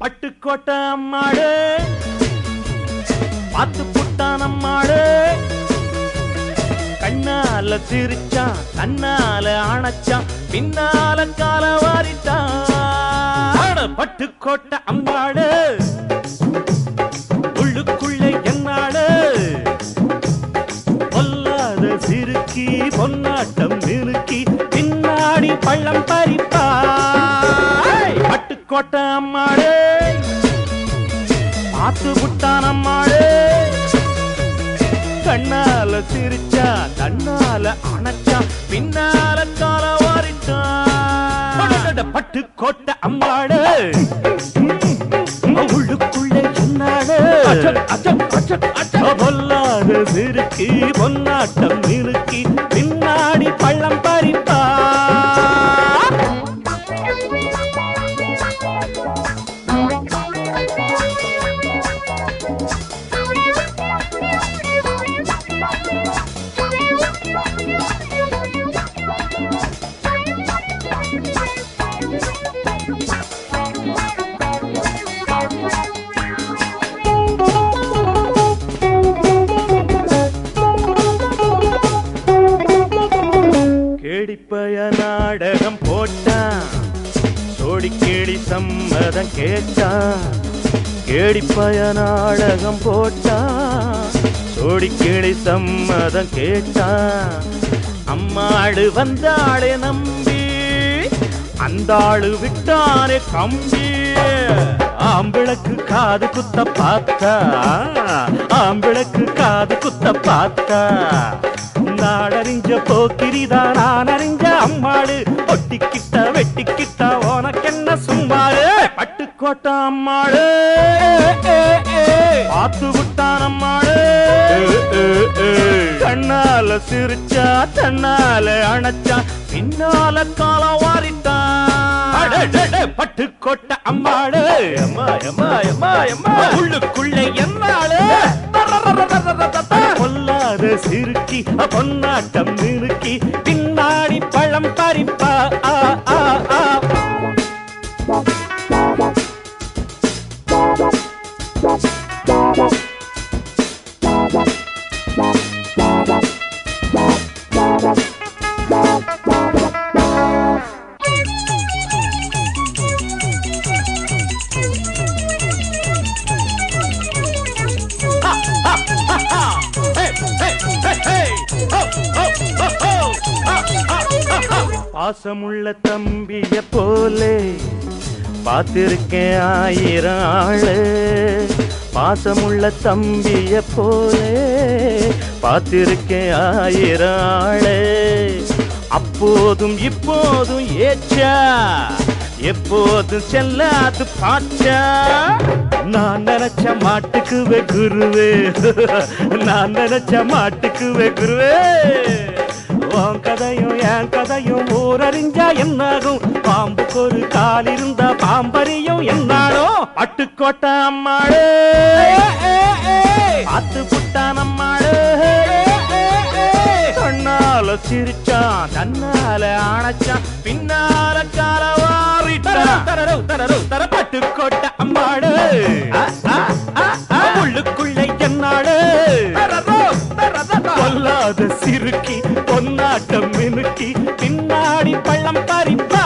பட்டுக்கோட்டை அம்மாடு பார்த்து புட்டான் அம்மாடு கண்ணால சிரிச்சான் கண்ணால அணைச்சான் பின்னால கால வாரிட்டான். பட்டுக்கோட்டை அம்மாடு உள்ளுக்குள்ள என்னாடு பொல்லாத சிறுக்கி பொன்னாட்டம் நிறுக்கி பின்னாடி பள்ளம் பறிப்பா. பட்டுக்கோட்டை அம்மாடு பார்த்து புட்டான் அம்மாடு கண்ணால சிரிச்சா கண்ணால அணைச்சா பின்னால கால வாரிட்டான் பட்டுக்கோட்டை அம்மாடு உள்ளுக்குள்ள என்னாடு பொல்லாத சிறுக்கி பொன்னாட்டம் சோடி கேடி சம்மதம் கேட்டா கேடி பயனாடகம் போட்டா சோடி கேடி சம்மதம் கேட்டா. அம்மாடு வந்தாளே நம்பி அந்த ஆளு விட்டானே கம்பி. ஆம்பிளக்கு காது குத்த பார்த்தா ஆம்பிளக்கு காது குத்த பார்த்தா. நாடறிஞ்ச போக்கிரிதா நான் அறிஞ்ச அம்மாடு ஒட்டிக்கிட்ட வெட்டிக்கிட்ட உனக்கென்ன பட்டுக்கோட்டை அம்மாடு பார்த்து விட்டான் அம்மாடு கண்ணால சிரிச்சா தன்னால அணைச்சா பின்னால கால வாரிட்டான். பட்டுக்கோட்டை அம்மாடு அம்மா அம்மா அம்மா அம்மா உள்ளுக்குள்ள என்னாடு பொல்லாத சிறுக்கி பொன்னாட்டம் பாசமுள்ள தம்பிய போலே பார்த்திருக்கேன் ஆயிரம் ஆளு. பாசமுள்ள தம்பிய போலே பார்த்திருக்கேன் ஆயிரம் ஆளு. அப்போதும் இப்போதும் ஏச்சா எப்போதும் செல்லாது பாச்சா. நான் நினைச்ச மாட்டுக்குவே குருவே. நான் நினைச்ச மாட்டுக்குவே குருவே. கதையும் என் கதையும் ஊரறிஞ்சா என்னாகும்? பாம்புக்கு ஒரு கால் இருந்தா பாம்பறியும் என்னாலும் பட்டுக்கோட்டை அம்மாடு பார்த்து புட்டான் அம்மாடு கண்ணால சிரிச்சான் தன்னால அணைச்சான் பின்னால கால வாரிட்டான். தரரு தரரு தர பட்டுக்கோட்டை அம்மாடு பின்னாடி பள்ளம் பறிப்ப